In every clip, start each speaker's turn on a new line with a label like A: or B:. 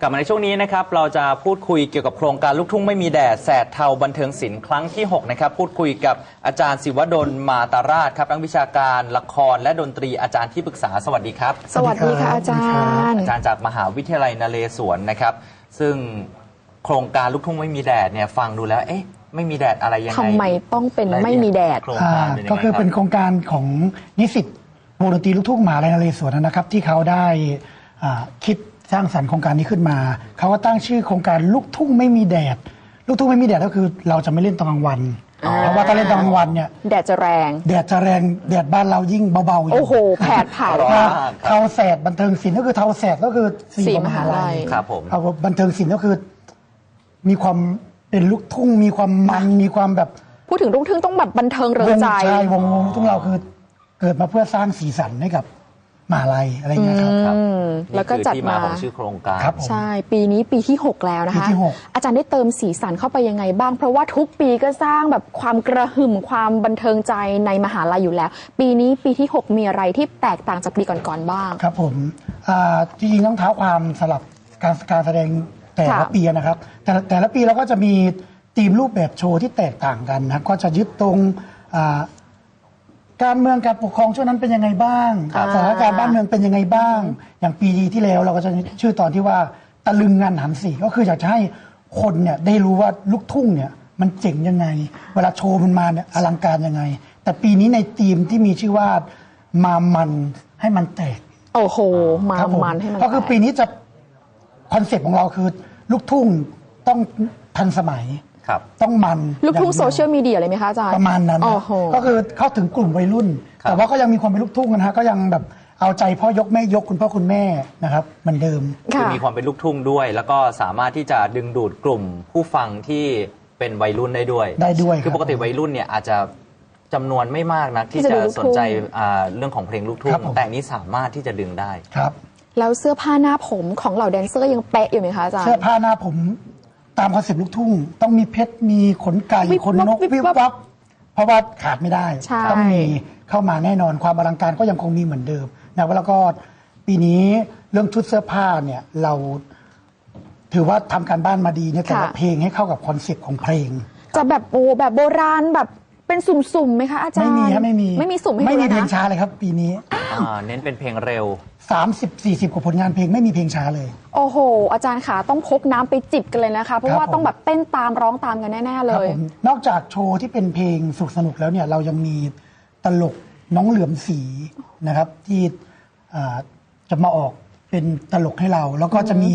A: กลับมาในช่วงนี้นะครับ เราจะพูดคุยเกี่ยวกับโครงการลูกทุ่งไม่มีแดดแสดเทาบันเทิงศิลป์ครั้งที่ 6 นะครับ พูดคุยกับอาจารย์ศิวดลมาตาราชครับนักวิชาการละครและดนตรีอาจารย์ที่ปรึกษาสวัสดีครับ
B: สวัสดีค่ะอาจารย์
A: อาจารย์จากมหาวิทยาลัยนเรศวรนะครับ ซึ่งโครงการลูกทุ่งไม่มีแดดเนี่ยฟังดูแล้วเอ๊ะไม่มีแดดอะไรยังไง
B: ทำไมต้องเป็นไม่มีแดด
A: โครง
C: อ่า
A: การเป็นยังไง
C: ก็คือเป็น
A: รับ
C: โครงการของนิสิตวงดนตรีลูกทุ่งมหาลัยนเรศวรนะครับที่เขาได้อ่าคิด สร้างสรรค์โครงการนี้ขึ้นมา เขาก็ตั้งชื่อโครงการลูกทุ่งไม่มีแดด ลูกทุ่งไม่มีแดดก็คือเราจะไม่เล่นตอนกลางวันเพราะว่าถ้าเล่นตอนกลางวันเนี่ย
B: แดดจะแรง
C: แดดจะแรงแดดบ้านเรายิ่งเบาๆยู่
B: โอ้โห แผดเผา
A: ร้อน
C: ถ้ามา
A: กครับ
C: เทาแสดบันเทิงศิลป์ก็คือเทาแสดก็คือ
B: สี่
C: สี่มหาลัย
B: มหาลัย
A: ครับผม
C: เอาบันเทิงศิลป์ก็คือ มีความเป็นลูกทุ่ง มีความมันมีความแบบ
B: พูดถึงรุ่งทึ่งต้องแบบบันเทิงเริงใจ
C: วงชายวงวงทุ่งเราคือ เกิดมาเพื่อสร้างสีสันให้กับ มหาลัยอะไรเงี้ยครับ
A: ครับ
B: อืมแล้วก็
A: นี่คือ
B: จัด
A: ที่
B: มา
A: ของชื่อโครงการ
C: ครับผม
B: ใช่ ปีนี้ปีที่ 6 แล้วนะคะ
C: ปีที่หก
B: อาจารย์ได้เติมสีสันเข้าไปยังไงบ้าง เพราะว่าทุกปีก็สร้างแบบความกระหึ่มความบันเทิงใจในมหาลัยอยู่แล้ว ปีนี้ปีที่ 6 มีอะไรที่แตกต่างจากปีก่อนๆบ้าง
C: ครับผมอ่าจริงๆต้องเท้าความสลับการการแสดงแต่ละ
B: ค่ะ
C: ปีนะครับ แต่ละแต่ละปีเราก็จะมีธีมรูปแบบโชว์ที่แตกต่างกันนะครับก็จะยึดตรงอ่า การเมืองการปกครองช่วงนั้นเป็นยังไงบ้าง
B: ครับ
C: สถานการณ์บ้านเมืองเป็นยังไงบ้าง อย่างปีที่แล้วเราก็จะชื่อตอนที่ว่าตะลึงงานหันสีก็คืออยากจะให้คนเนี่ยได้รู้ว่าลูกทุ่งเนี่ยมันเจ๋งยังไง เวลาโชว์มันมาเนี่ยอลังการยังไง แต่ปีนี้ในธีมที่มีชื่อว่ามามันให้มันแตก
B: โอ้โห มา
C: ครับผ
B: มันให้มัน
C: ก็คือ
B: แต
C: ปีนี้จะคอนเซ็ปต์ของเราคือ ลูกทุ่งต้องทันสมัย
A: ครับ
C: ต้องมัน
B: ลูกทุ่ง
C: อาง
B: โซ
C: ดีว
B: เชียลมีเดียเลยไหมคะอาจารย์
C: ประมาณนั้น
B: โอ้โห
C: ก็คือเข้าถึงกลุ่มวัยรุ่น
A: ครับ
C: แต่ว่าก็ยังมีความเป็นลูกทุ่งนะฮะก็ยังแบบเอาใจพ่อยกแม่ยกคุณพ่อคุณแม่นะครับเหมือนเดิม
A: คือ
B: ค่ะ
A: มีความเป็นลูกทุ่งด้วย แล้วก็สามารถที่จะดึงดูดกลุ่มผู้ฟังที่เป็นวัยรุ่นได้ด้วย
C: ได้ด้วย
A: คือ
C: ครับ
A: ปกติวัยรุ่นเนี่ยอาจจะจำนวนไม่มากนักที่
B: ที่จะ
A: จะ
B: ดูลูกทุ่
A: ส
B: ง
A: นใจอ่าเรื่องของเพลงลูกทุ่
C: ครั
A: ง
C: บผม
A: แต่อันนี้สามารถที่จะดึงได้
C: ครับ
B: แล้วเสื้อผ้าหน้าผมของเหล่าแดนเซอร์ยังเป๊ะอยู่ไหมคะอาจารย์
C: เสื้อผ้าหน้าผม ตามคอนเซ็ปต์ลูกทุ่ง ต้องมีเพชรมีขนไก่
B: วิบ
C: ขนนก
B: วิบ
C: วิบ
B: วับ
C: วับเพราะว่าขาดไม่ได้
B: ใช่
C: ต้องมีเข้ามาแน่นอนความอลังการก็ยังคงมีเหมือนเดิมนะแล้วก็ปีนี้เรื่องชุดเสื้อผ้าเนี่ยเราถือว่าทำการบ้านมาดีเนี่ยแต่ละ
B: ค่ะ
C: เพลงให้เข้ากับคอนเซ็ปต์ของเพลง
B: จะแบบโอ้แบบโบราณแบบ เป็นสุ่มๆไหมคะอาจารย์
C: ไม่มีครับไม่มี
B: ไม่มีสุ่มให้
C: ไม่
B: ดู
C: มี
B: เลย
C: เพลง
B: นะ
C: ช้าเลยครับ ปีนี้
A: อ่าเน้นเป็นเพลงเร็ว
C: 30 40กว่าผลงานเพลงไม่มีเพลงช้าเลย
B: โอ้โห อาจารย์ขาต้องพกน้ำไปจิบกันเลยนะคะ เพราะว่า
C: ครับผม
B: ต้องแบบเต้นตามร้องตามกันแน่ ๆ เล
C: ครับ
B: ย
C: ผมนอกจากโชว์ที่เป็นเพลงสุขสนุกแล้วเนี่ยเรายังมีตลกน้องเหลือมสีนะครับ ที่อ่าจะมาออกเป็นตลกให้เรา แล้วก็จะมี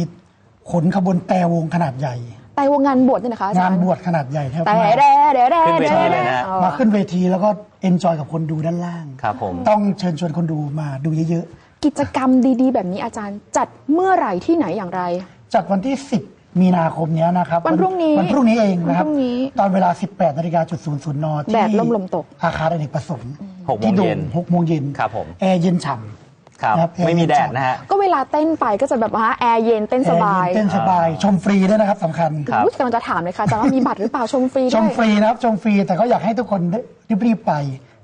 C: ขนขบวนแต่วงขนาดใหญ่
B: แต่วงงานบวชเนี่ยนะคะอาจาร
C: งาน
B: ย์
C: บวชขนาดใหญ่แทบ
B: แต่
C: มา
B: แด่แด่แด่
A: ขึ้นเวทีเลยนะ
B: อ๋อ
C: มาขึ้นเวทีแล้วก็เอนจอยกับคนดูด้านล่าง
A: ครับผม
C: ต้องเชิญชวนคนดูมาดูเยอะ
B: กิจกรรมดีๆ แบบนี้อาจารย์จัดเมื่อไหร่ที่ไหนอย่างไร
C: ๆจากวันที่ 10 มีนาคมเนี้ยนะครับ
B: วันพรุ่งนี้
C: วันพรุ่งนี้เองนะครับ
B: วันพรุ่งนี้
C: ตอนเวลา 18นาฬิกาจุดศูนย์ศูนย์นที่
B: แดดร่มลมตก
C: อาคารอเนกประสงค์
A: หกโมง
C: ที่โด
A: เย็
C: ม
A: น
C: หกโมงเย็น
A: ครับผม
C: แอร์เย็นฉ่ำ
A: ครับ
C: ครับ
A: ไม่มีแดดนะฮะ
B: ก็เวลาเต้นไปก็จะแบบว่าแอร์เย็นเต้นสบาย
C: แอร์เย็นเต้นสบายชมฟรีด้วยนะครับสำคัญ
A: ครับ
B: อุ๊ยกำลังจะถามเลยค่ะอาจารย์ว่ามีบัตรหรือเปล่าชมฟรี
C: ช
B: ด้
C: ม
B: วย
C: ฟรีนะครับชมฟรีแต่ก็อยากให้ทุกคนได้รีบๆไป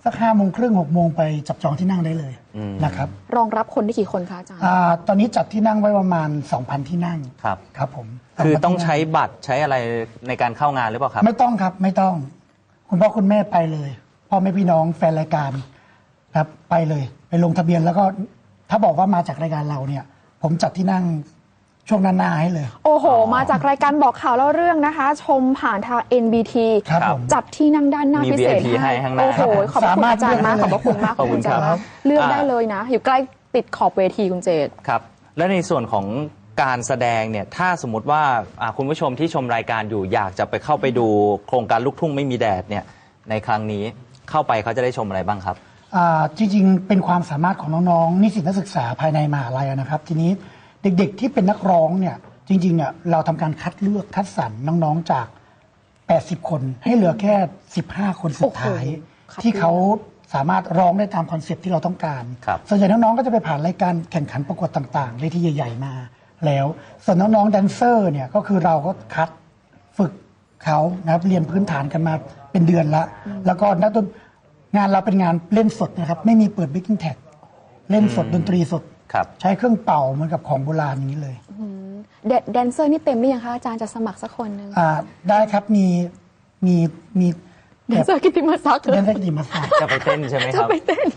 C: สักห้าโมงครึ่งหกโมงไปจับจองที่นั่งได้เลยนะครับ
B: รองรับคนได้กี่คนคะอาจารย์
C: อ่าตอนนี้จัดที่นั่งไว้ประมาณ 2,000 ที่นั่ง
A: ครับ
C: ครับผม
A: คือ
C: 2,000
A: ต้อง
C: ที่นั่
A: ใช้บัตรใช้อะไรในการเข้างานหรือเปล่าครับ
C: ไม่ต้องครับไม่ต้อง คุณพ่อคุณแม่ไปเลยพ่อแม่พี่น้องแฟนรายการครับไปเลย ไปลงทะเบียนแล้วก็ ถ้าบอกว่ามาจากรายการเราเนี่ย ผมจัดที่นั่งช่วงหน้าๆให้เลย
B: โอ้โห มาจากรายการบอกข่าวเล่าเรื่องนะคะ ชมผ่านทาง NBT
C: ครับผม
B: จัดที่นั่งด้านหน้า
A: มี
B: พิเศษ
A: VIP ให้ข้างหน้า
B: โอ้โห ขอบพระคุณอาจารย์มากข
C: สา
B: อบ
C: มารถ
B: พระคุณมาก
A: ขอบคุณ
B: อาจารย์
A: ครับ
B: เลือกได้
A: อ่า
B: เลยนะ อยู่ใกล้ติดขอบเวทีคุณเจต
A: ครับ และในส่วนของการแสดงเนี่ย ถ้าสมมติว่าอ่าคุณผู้ชมที่ชมรายการอยู่อยากจะไปเข้าไปดูโครงการลูกทุ่งไม่มีแดดเนี่ยในครั้งนี้เข้าไปเขาจะได้ชมอะไรบ้างครับ
C: อ่า จริงๆ เป็นความสามารถของน้องๆ นิสิตนักศึกษาภายในมหาลัยนะครับ ทีนี้เด็กๆ ที่เป็นนักร้องเนี่ยจริงๆเนี่ยเราทำการคัดเลือกคัดสรรน้องๆจาก 80 คนให้เหลือแค่ 15 คนสุดท้าย
B: โอ้โหคัดเลือก
C: ที่เขาสามารถร้องได้ตามคอนเซ็ปต์ที่เราต้องการ
A: ครับ
C: ส่วนใหญ่น้องๆ ก็จะไปผ่านรายการแข่งขันประกวดต่างๆเวทีใหญ่ๆ มาแล้ว ส่วนน้องๆแดนเซอร์เนี่ยก็คือเราก็คัดฝึกเขานะครับเรียนพื้นฐานกันมาเป็นเดือนละ แล้วก็นักดน งานเราเป็นงานเล่นสดนะครับ ไม่มีเปิดบิ๊กแท็กเล่นสดดนตรีสด
A: ครับ
C: ใช้เครื่องเป่าเหมือนกับของโบราณอย่างนี้เลย
B: แดแดนเซอร์นี่เต็มหรือยังคะอาจารย์จะสมัครสักคนหนึ่ง
C: อ่าได้ครับมีมีมี
B: แด
C: แบ
B: น
C: บ
B: เซอร์กิติมาศักดิ์
C: เล่นได้ดีมาสาย
A: จะไปเต้นใช่ไหมค
B: จะ
A: รับ
B: ไปเต้น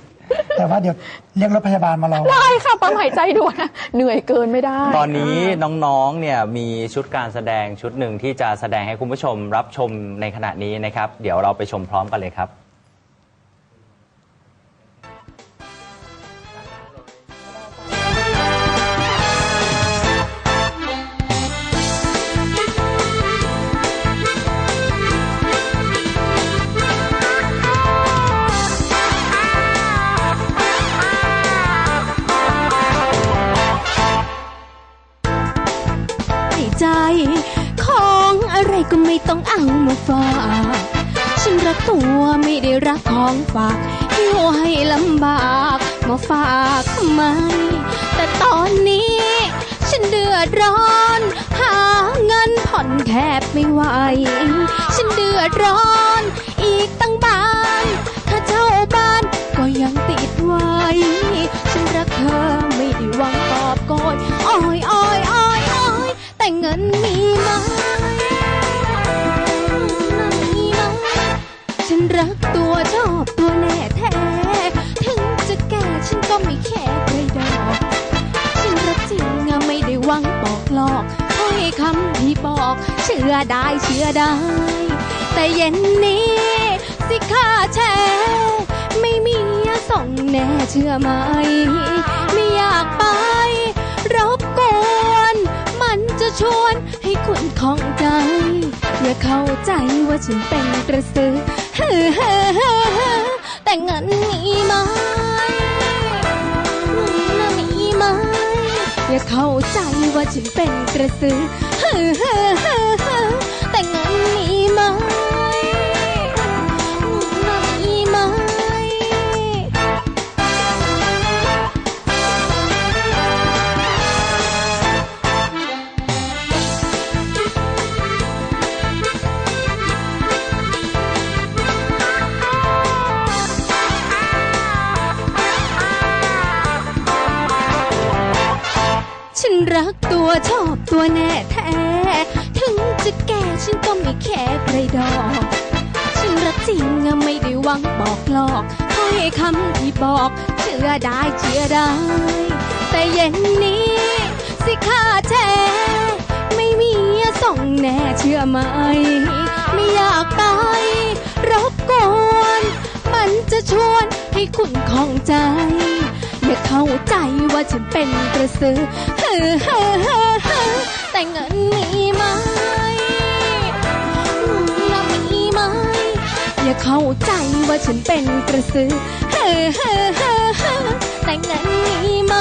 C: แต่ว่าเดี๋ยวเรียกรถพยาบาลมารอ
B: ได้ค่ะปั๊มหายใจด่วนเหนื่อยเกินไม่ได้
A: ตอนนี้น้องๆ เนี่ยมีชุดการแสดงชุดหนึ่งที่จะแสดงให้คุณผู้ชมรับชมในขณะนี้นะครับ เดี๋ยวเราไปชมพร้อมกันเลยครับ
D: ก็ไม่ต้องเอามาฝากฉันรักตัวไม่ได้รักของฝากหิวให้ลำบากมาฝากทำไม แต่ตอนนี้ ฉันเดือดร้อน หาเงินผ่อนแทบไม่ไหว ฉันเดือดร้อน อีกตั้งบ้านถ้าเช่าบ้านก็ยังติดไว้ ฉันรักเธอไม่ได้หวังตอบโกยอ้อยอ้อยอ้อยอ้อยแต่เงินมี หลอกถ้อยคำที่บอก เชื่อได้เชื่อได้ แต่เย็นนี้สิค่าแชร์ไม่มีส่งแน่เชื่อไหม ไม่อยากไป รบกวน มันจะชวนให้คุณของใจ อย่าเข้าใจว่าฉันเป็นกระสือแต่เงินมีไหมเอย่าเข้าใจว่าฉันเป็นกระสือ รักตัวชอบตัวแน่แท้ ถึงจะแก่ฉันก็ไม่แค่ใครดอก ฉันรักจริงอะไม่ได้หวังบอกหลอกถ้อยคำที่บอกเชื่อได้เชื่อได้ แต่เย็นนี้สิค่าแชร์ไม่มีส่งแน่เชื่อไหม ไม่อยากไปรบกวน มันจะชวนให้คุณของใจ เข้าใจว่าฉันเป็นกระสือเฮ้เฮ้เฮ้เฮ้แต่เงินมีไหมเรมีไหมอย่าเข้าใจว่าฉันเป็นกระสือเฮ้เฮ้เฮ้เฮ้แต่เงินมีไหม